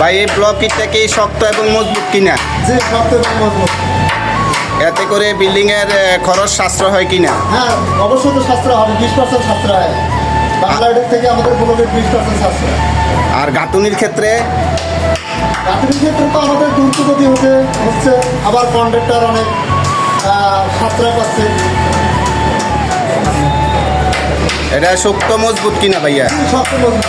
ভাই এই ব্লকটা কি শক্ত এবং মজবুত কিনা? যে শক্ত এবং মজবুত। এতে করে বিল্ডিং এর খরচ সাশ্রয় হয় কিনা? হ্যাঁ অবশ্যই তো সাশ্রয় হবে বিশ পার্সেন্ট সাশ্রয় হয়। বাংলাদেশ থেকে আমাদের ব্লকের বিশ পার্সেন্ট সাশ্রয়। আর গাঁথুনির ক্ষেত্রে? রাত্রির ক্ষেত্রে তো আমাদের দ্রুতগতি হতে হচ্ছে আবার কন্ট্রাক্টর অনেক সাশ্রয় পাচ্ছে। এটা শক্ত মজবুত কিনা ভাইয়া? শক্ত মজবুত।